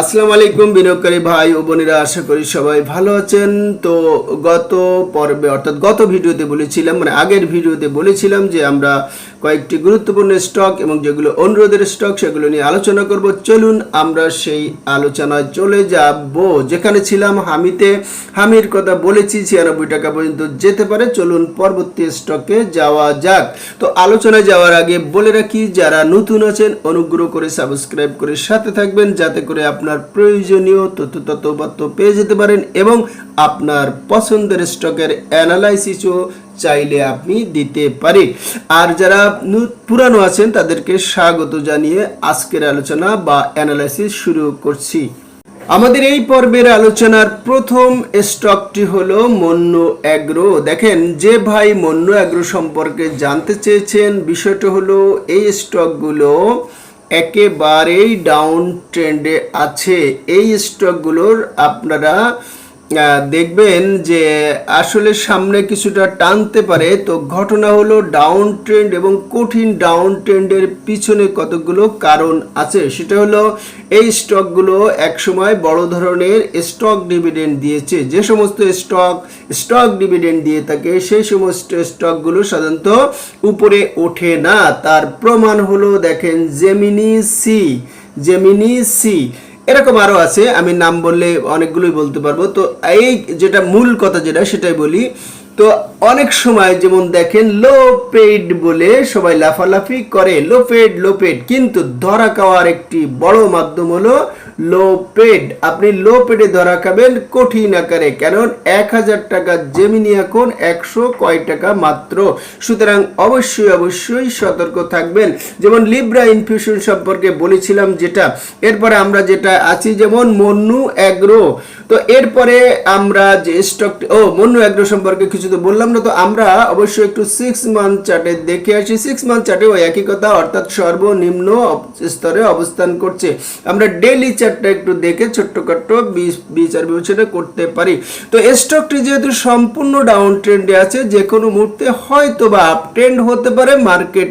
আসসালামু আলাইকুম বিনিয়োগকারী ভাই ও বোনেরা, আশা করি সবাই ভালো আছেন। তো গত পর্বে, অর্থাৎ গত ভিডিওতে বলেছিলাম মানে আগের ভিডিওতে বলেছিলাম যে আমরা কয়েকটি গুরুত্বপূর্ণ স্টক এবং যেগুলো অনুরোধের স্টক সেগুলো নিয়ে আলোচনা করব। চলুন আমরা সেই আলোচনায় চলে যাব। যেখানে ছিলাম হামিতে, হামির কথা বলেছি, ছিয়ানব্বই টাকা পর্যন্ত যেতে পারে। চলুন পরবর্তী স্টকে যাওয়া যাক। তো আলোচনায় যাওয়ার আগে বলে রাখি, যারা নতুন আছেন, অনুগ্রহ করে সাবস্ক্রাইব করে সাথে থাকবেন, যাতে করে আপনার প্রয়োজনীয় তথ্য তথ্যপত্র পেয়ে যেতে পারেন এবং আপনার পছন্দের স্টকের অ্যানালাইসিসও চাইলে আপনি দিতে পারি। আর যারা পুরানো আছেন, তাদেরকে স্বাগত জানিয়ে আজকের আলোচনা বা অ্যানালাইসিস শুরু করছি। আমাদের এই পর্বের আলোচনার প্রথম স্টকটি হলো মন্য অ্যাগ্রো। দেখেন, যে ভাই মন্য অ্যাগ্রো সম্পর্কে জানতে চেয়েছেন, বিষয়টা হলো এই স্টকগুলো একেবারেই ডাউন ট্রেন্ডে আছে। এই স্টকগুলোর আপনারা দেখবেন যে আসলে সামনে কিছুটা টানতে পারে। তো ঘটনা হলো ডাউন ট্রেন্ড এবং কঠিন ডাউন ট্রেন্ডের পিছনে কতগুলো কারণ আছে? সেটা হলো এই স্টকগুলো একসময় বড় ধরনের স্টক ডিভিডেন্ড দিয়েছে। যে সমস্ত স্টক স্টক ডিভিডেন্ড দিয়ে থাকে, সেই সমস্ত স্টকগুলো সাধারণত উপরে ওঠে না। তার প্রমাণ হলো দেখেন জেমিনি সি জেমিনি সি এরকম আরও আছে, আমি নাম বললে অনেকগুলোই বলতে পারব। তো এই যেটা মূল কথা যেটা, সেটাই বলি। তো অনেক সময় যেমন দেখেন লো পেড বলে সবাই লাফালাফি করে লো পেড লো পেড কিন্তু ধরা খাওয়ার একটি বড় মাধ্যম হলো লো পেড আপনি লো পেডে ধরা খাবেন কঠিন আকারে কেন এক হাজার টাকা জেমিনি এখন একশো কয় টাকা মাত্র। সুতরাং অবশ্যই অবশ্যই সতর্ক থাকবেন। যেমন লিব্রা ইনফিউশন সম্পর্কে বলেছিলাম যেটা, এরপরে আমরা যেটা আছি যেমন মন্নু অ্যাগ্রো। তো এরপরে আমরা যে স্টক ও, মন্নু অ্যাগ্রো সম্পর্কে কিছু তো বললাম না তো আমরা অবশ্যই একটু সিক্স মান্থ চার্টে দেখে আসি। সিক্স মান্থ চার্টে ওই একই কথা, অর্থাৎ সর্বনিম্ন স্তরে অবস্থান করছে। আমরা ডেলি চার্টটা একটু দেখে ছোট্টখাট্ট বিচার বিবেচনা করতে পারি। তো স্টকটি যেহেতু সম্পূর্ণ ডাউন ট্রেন্ডে আছে যে কোনো মুহূর্তে হয়তো বা আপ ট্রেন্ড হতে পারে মার্কেট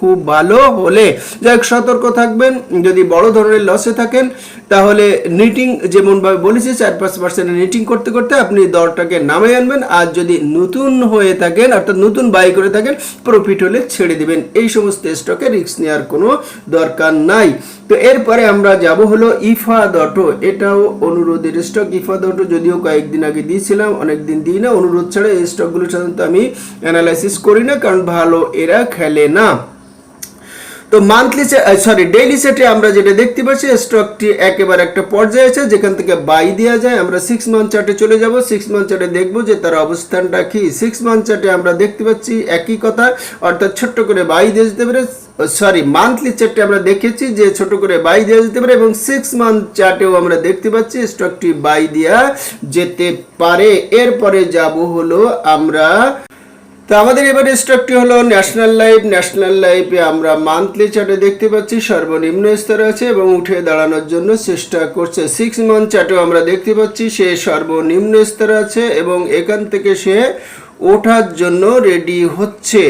খুব ভালো হলে। যাই সতর্ক থাকবেন। যদি বড় ধরনের লসে থাকেন, তাহলে নিটিং যেমনভাবে বলেছি চার পাঁচ পার্সেন্ট নিটিং করতে করতে আপনি দরটাকে নামে আনবেন। আর যদি নতুন হয়ে থাকেন, অর্থাৎ নতুন বাই করে থাকেন প্রফিট হলে ছেড়ে দিবেন। এই সমস্ত স্টকে রিস্ক নেওয়ার কোনো দরকার নাই। তো এরপরে আমরা যাব হলো ইফা দটো এটাও অনুরোধের স্টক ইফা দটো যদিও কয়েকদিন আগে দিয়েছিলাম, অনেকদিন দিই না। অনুরোধ ছাড়া এই স্টকগুলো সাধারণত আমি অ্যানালাইসিস করি না, কারণ ভালো এরা খেলে না। তো মান্থলি সরি ডেইলি সেটে আমরা যেটা দেখতে পাচ্ছি স্টকটি একেবারে একটা পর্যায়ে আছে, যেখান থেকে বাই দেওয়া যায়, আমরা সিক্স মান্থ চার্টে চলে যাব সিক্স মান্থ চার্টে দেখব যে তার অবস্থানটা কি। সিক্স মান্থ চার্টে আমরা দেখতে পাচ্ছি একই কথা, অর্থাৎ ছোট্ট করে বাই দিয়ে যেতে পারে সরি মান্থলি চার্টে আমরা দেখেছি যে ছোট করে বাই দেওয়া যেতে পারে, এবং সিক্স মান্থ চার্টেও আমরা দেখতে পাচ্ছি স্টকটি বাই দেওয়া যেতে পারে। এরপরে যাব হলো আমরা তো আমাদের এবারে স্টকটি হলো ন্যাশনাল লাইফ ন্যাশনাল লাইফে আমরা মান্থলি চার্টে দেখতে পাচ্ছি, সর্বনিম্ন স্তরে আছে এবং উঠে দাঁড়ানোর জন্য চেষ্টা করছে। সিক্স মান্থ চার্টেও আমরা দেখতে পাচ্ছি, সে সর্বনিম্ন স্তরে আছে এবং এখান থেকে সে ওঠার জন্য রেডি হচ্ছে।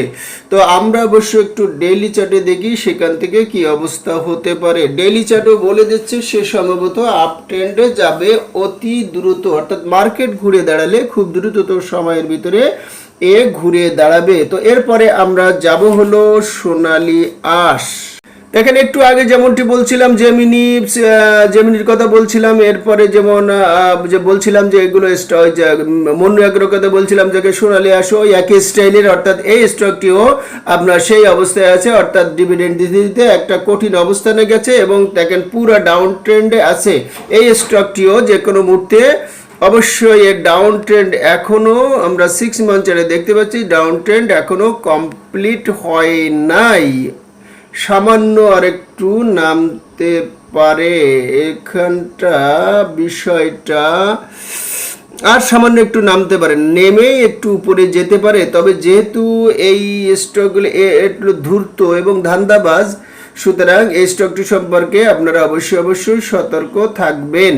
তো আমরা অবশ্য একটু ডেইলি চার্টে দেখি, সেখান থেকে কি অবস্থা হতে পারে। ডেইলি চার্টও বলে দিচ্ছে, সে সম্ভবত আপ ট্রেন্ডে যাবে অতি দ্রুত, অর্থাৎ মার্কেট ঘুরে দাঁড়ালে খুব দ্রুতত সময়ের ভিতরে এ ঘুরে দাঁড়াবে। তো এরপরে আমরা যাব হলো সোনালি আশ। দেখেন একটু আগে যেমনটি বলছিলাম, জেমিনি জেমিনির কথা বলছিলাম, এরপরে যেমন যে বলছিলাম যে এগুলো মন্য এগ্রোর কথা বলছিলাম যে সোনালি আসো একই স্টাইলের, অর্থাৎ এই স্টকটিও আপনার সেই অবস্থায় আছে, অর্থাৎ ডিভিডেন্ড দিতে দিতে একটা কঠিন অবস্থানে গেছে এবং দেখেন পুরো ডাউন ট্রেন্ডে আছে। এই স্টকটিও যে কোনো মুহূর্তে অবশ্যই এর ডাউন ট্রেন্ড এখনও আমরা সিক্স মান্থে দেখতে পাচ্ছি ডাউন ট্রেন্ড এখনও কমপ্লিট হয় নাই। সামান্য আরেকটু নামতে পারে এখানটা, বিষয়টা। আর সামান্য একটু নামতে পারে, নেমে একটু উপরে যেতে পারে, তবে যেহেতু এই স্টকগুলো একটু ধূর্ত এবং ধান্দাবাজ সুতরাং এই স্টকটি সম্পর্কে আপনারা অবশ্যই অবশ্যই সতর্ক থাকবেন।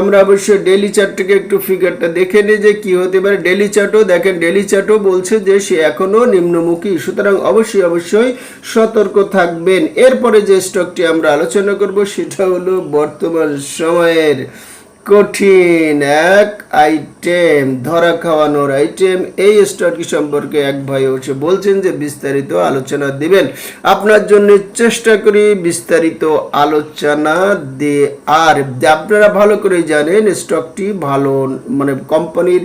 আমরা অবশ্যই ডেলি চার্টটিকে একটু ফিগারটা দেখে নিই যে কি হতে পারে। ডেলি চার্টও দেখেন ডেলি চার্টও বলছে যে সে এখনও নিম্নমুখী। সুতরাং অবশ্যই অবশ্যই সতর্ক থাকবেন। এরপরে যে স্টকটি আমরা আলোচনা করব, সেটা হলো বর্তমান সময়ের। কঠিন এক আইটেম ধরা খাওয়ানোর আইটেম এই সম্পর্কে এক ভাই বলছেন যে, বিস্তারিত আলোচনা দিবেন। আপনার জন্য চেষ্টা করি বিস্তারিত আলোচনা দিয়ে আর আপনারা ভালো করে জানেন স্টকটি ভালো মানে কোম্পানির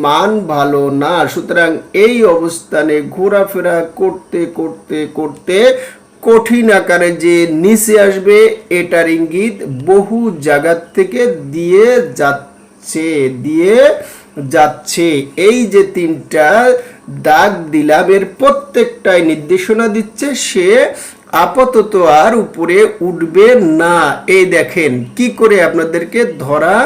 মান ভালো না। সুতরাং এই অবস্থানে ঘোরাফেরা করতে করতে করতে কঠিন আকারে যে নিচে আসবে, এটার ইঙ্গিত বহু জায়গা থেকে দিয়ে যাচ্ছে দিয়ে যাচ্ছে। এই যে তিনটা দাগ দিলাম, এর প্রত্যেকটাই নির্দেশনা দিচ্ছে, সে আপাতত আর উপরে উঠবে না। এই দেখেন, কি করে আপনাদেরকে ধরা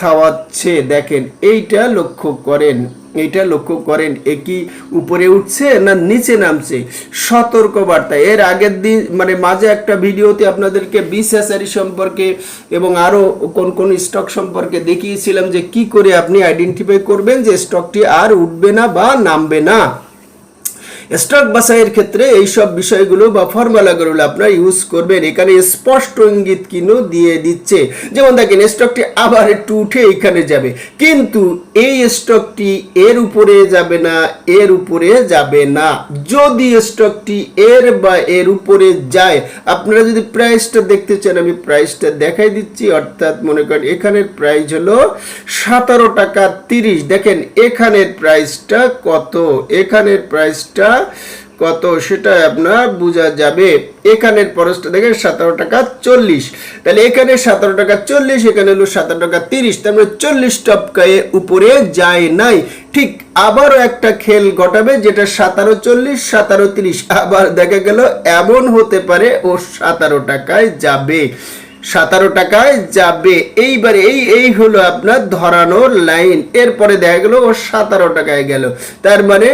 খাওয়াচ্ছে। দেখেন, এইটা লক্ষ্য করেন, এইটা লক্ষ্য করেন, এ কি উপরে উঠছে না নিচে নামছে? সতর্ক বার্তা এর আগের দিন মানে মাঝে একটা ভিডিওতে আপনাদেরকে বিসএসআরি সম্পর্কে এবং আরও কোন কোন স্টক সম্পর্কে দেখিয়েছিলাম যে কি করে আপনি আইডেন্টিফাই করবেন যে স্টকটি আর উঠবে না বা নামবে না। স্টক বাছাইয়ের ক্ষেত্রে এই সব বিষয়গুলো বা ফর্মুলাগুলো আপনারা ইউজ করবেন। এখানে স্পষ্ট ইঙ্গিত কিনো দিয়ে দিচ্ছে। যেমন দেখেন স্টকটি আবার একটু উঠে এখানে যাবে। কিন্তু এই স্টকটি এর উপরে যাবে না, এর উপরে যাবে না। যদি স্টকটি এর বা এর উপরে যায়, আপনারা যদি প্রাইসটা দেখতে চান, আমি প্রাইসটা দেখাই দিচ্ছি। অর্থাৎ মনে করেন, এখানের প্রাইস হলো সতেরো টাকা তিরিশ। দেখেন, এখানের প্রাইসটা কত? এখানের প্রাইসটা কত সেটা আপনার বোঝা যাবে। এখানের পরশটা দেখেন সতেরো টাকা চল্লিশ। তাহলে এখানে সতেরো টাকা চল্লিশ, এখানে হলো সতেরো টাকা তিরিশ। তার মানে চল্লিশ টপকায়ে উপরে যায় নাই। ঠিক আবারও একটা খেল ঘটাবে যেটা সাতারো চল্লিশ, সাতারো তিরিশ। আবার দেখা গেল এমন হতে পারে ও সাতারো টাকায় যাবে। সতেরো টাকায় যাবে। এইবারে এই এই হলো আপনার ধরানোর লাইন। এরপরে দেখা গেল ও সতেরো টাকায় গেল। তার মানে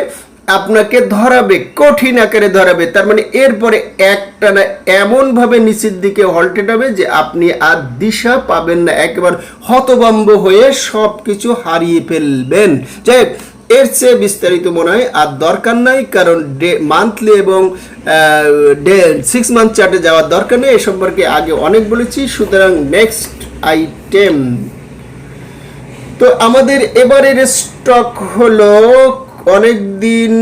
আপনাকে ধরাবে, কঠিন আকারে ধরাবে। তার মানে এরপরে একটা না এমন ভাবে নিচের দিকে হল্টেড হবে যে আপনি আর দিশা পাবেন না। একেবারে হতবম্ব হয়ে সব কিছু হারিয়ে ফেলবেন। যাই এর চেয়ে বিস্তারিত মনে হয় আর দরকার নাই, কারণ ডে মান্থলি এবং ডে সিক্স মান্থ চার্টে যাওয়ার দরকার নেই। এ সম্পর্কে আগে অনেক বলেছি, সুতরাং নেক্সট আইটেম তো আমাদের এবারের স্টক হলো অনেক দিন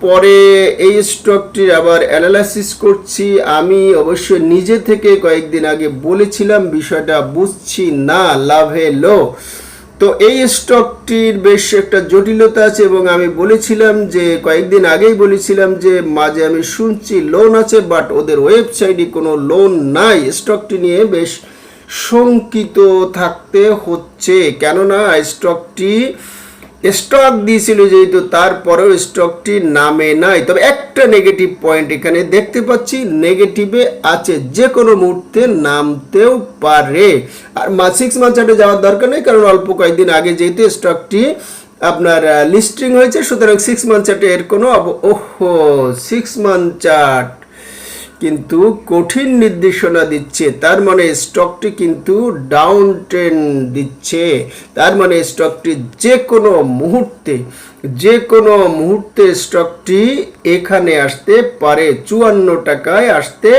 পরে এই স্টকটির আবার অ্যানালাইসিস করছি। আমি অবশ্য নিজে থেকে কয়েকদিন আগে বলেছিলাম, বিষয়টা বুঝছি না, লাভে লো। তো এই স্টকটির বেশ একটা জটিলতা আছে এবং আমি বলেছিলাম যে, কয়েকদিন আগেই বলেছিলাম যে, মাঝে আমি শুনছি লোন আছে বাট ওদের ওয়েবসাইটে কোনো লোন নাই। স্টকটি নিয়ে বেশ শঙ্কিত থাকতে হচ্ছে। কেননা স্টকটি স্টক দিয়েছিল যেহেতু তারপরেও স্টকটি নামে নাই। তবে একটা নেগেটিভ পয়েন্ট এখানে দেখতে পাচ্ছি নেগেটিভে আছে যে কোনো মুহূর্তে নামতেও পারে। আর সিক্স মান্থ চার্টে যাওয়ার দরকার নেই, কারণ অল্প কয়েকদিন আগে যেহেতু স্টকটি আপনার লিস্টিং হয়েছে, সুতরাং সিক্স মান্থ চার্টে এর কোনো ওহো সিক্স মান্থ চার্ট কিন্তু কঠিন নির্দেশনা দিচ্ছে। তার মানে স্টকটি কিন্তু ডাউন ট্রেন্ড দিচ্ছে। তার মানে স্টকটি যে কোনো মুহূর্তে যে কোনো মুহূর্তে স্টকটি এখানে আসতে পারে, চুয়ান্ন টাকায় আসতে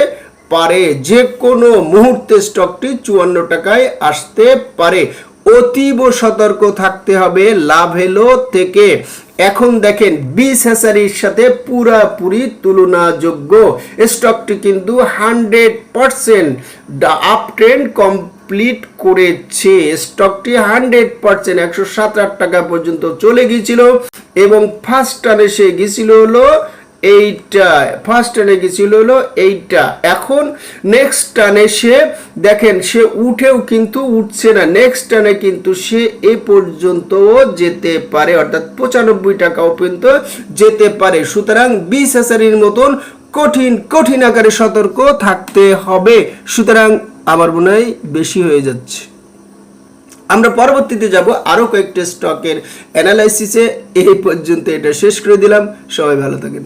পারে। যে কোনো মুহূর্তে স্টকটি চুয়ান্ন টাকায় আসতে পারে। অতীব সতর্ক থাকতে হবে, লাভ এলো থেকে। এখন দেখেন, বিশ হাজারির সাথে পুরাপুরি তুলনাযোগ্য। স্টকটি কিন্তু hundred percent up trend complete করেছে। স্টকটি হান্ড্রেড পারসেন্ট, একশো সাত আট টাকা পর্যন্ত চলে গিয়েছিল এবং ফার্স্ট টানে সে গেছিল হলো এইটা ফার্স্ট টানে গেছিল হলো? এইটা। এখন নেক্সট টানে সে, দেখেন, সে উঠেও কিন্তু উঠছে না। নেক্সট টানে কিন্তু সে এ পর্যন্ত যেতে পারে। অর্থাৎ পঁচানব্বই টাকাও পর্যন্ত যেতে পারে। সুতরাং বিশ হাজারের মতন কঠিন কঠিন আকারে সতর্ক থাকতে হবে। সুতরাং আমার মনে হয় বেশি হয়ে যাচ্ছে। আমরা পরবর্তীতে যাব আরও কয়েকটা স্টকের অ্যানালাইসিসে এই পর্যন্ত এটা শেষ করে দিলাম। সবাই ভালো থাকেন।